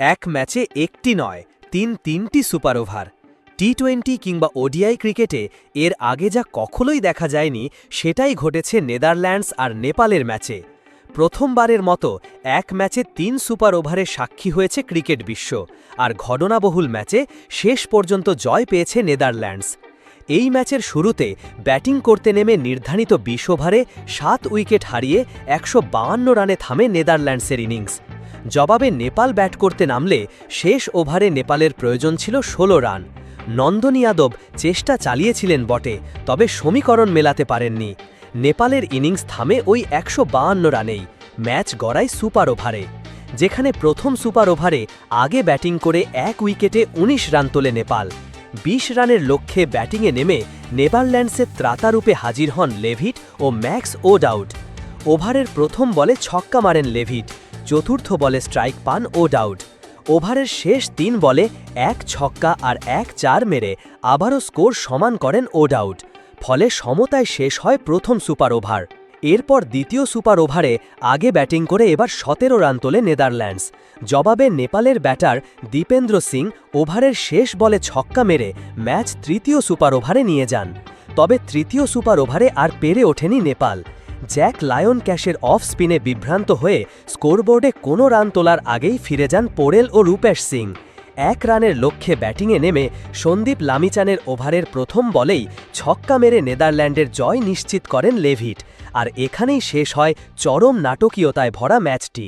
এক ম্যাচে একটি নয়, তিন তিনটি সুপার ওভার। টি টোয়েন্টি কিংবা ওডিআই ক্রিকেটে এর আগে যা কখনোই দেখা যায়নি, সেটাই ঘটেছে নেদারল্যান্ডস আর নেপালের ম্যাচে। প্রথমবারের মতো এক ম্যাচে তিন সুপার ওভারে সাক্ষী হয়েছে ক্রিকেট বিশ্ব, আর ঘটনাবহুল ম্যাচে শেষ পর্যন্ত জয় পেয়েছে নেদারল্যান্ডস। এই ম্যাচের শুরুতে ব্যাটিং করতে নেমে নির্ধারিত বিশ ওভারে সাত উইকেট হারিয়ে একশো রানে থামে নেদারল্যান্ডসের ইনিংস। জবাবে নেপাল ব্যাট করতে নামলে শেষ ওভারে নেপালের প্রয়োজন ছিল ১৬ রান। নন্দন যাদব চেষ্টা চালিয়েছিলেন বটে, তবে সমীকরণ মেলাতে পারেননি। নেপালের ইনিংস থামে ওই একশো রানেই, ম্যাচ গড়ায় সুপার ওভারে। যেখানে প্রথম সুপার ওভারে আগে ব্যাটিং করে এক উইকেটে ১৯ রান তোলে নেপাল। ২০ রানের লক্ষ্যে ব্যাটিংয়ে নেমে নেদারল্যান্ডসের ত্রাতারূপে হাজির হন লেভিট ও ম্যাক্স ওডাউট ওভারের প্রথম বলে ছক্কা মারেন লেভিট। চতুর্থ বলে স্ট্রাইক পান ও ডাউট ওভারের শেষ তিন বলে এক ছক্কা আর এক চার মেরে আবারও স্কোর সমান করেন ও ডাউট ফলে সমতায় শেষ হয় প্রথম সুপার ওভার। এরপর দ্বিতীয় সুপার ওভারে আগে ব্যাটিং করে এবার সতেরো রান তোলে নেদারল্যান্ডস। জবাবে নেপালের ব্যাটার দীপেন্দ্র সিং ওভারের শেষ বলে ছক্কা মেরে ম্যাচ তৃতীয় সুপার ওভারে নিয়ে যান। তবে তৃতীয় সুপার ওভারে আর পেরে ওঠেনি নেপাল। জ্যাক লায়ন ক্যাশের অফ স্পিনে বিভ্রান্ত হয়ে স্কোরবোর্ডে কোনো রান তোলার আগেই ফিরে যান পোরেল ও রূপেশ সিং। এক রানের লক্ষ্যে ব্যাটিংয়ে নেমে সন্দীপ লামিচানের ওভারের প্রথম বলেই ছক্কা মেরে নেদারল্যান্ডের জয় নিশ্চিত করেন লেভিট। আর এখানেই শেষ হয় চরম নাটকীয়তায় ভরা ম্যাচটি।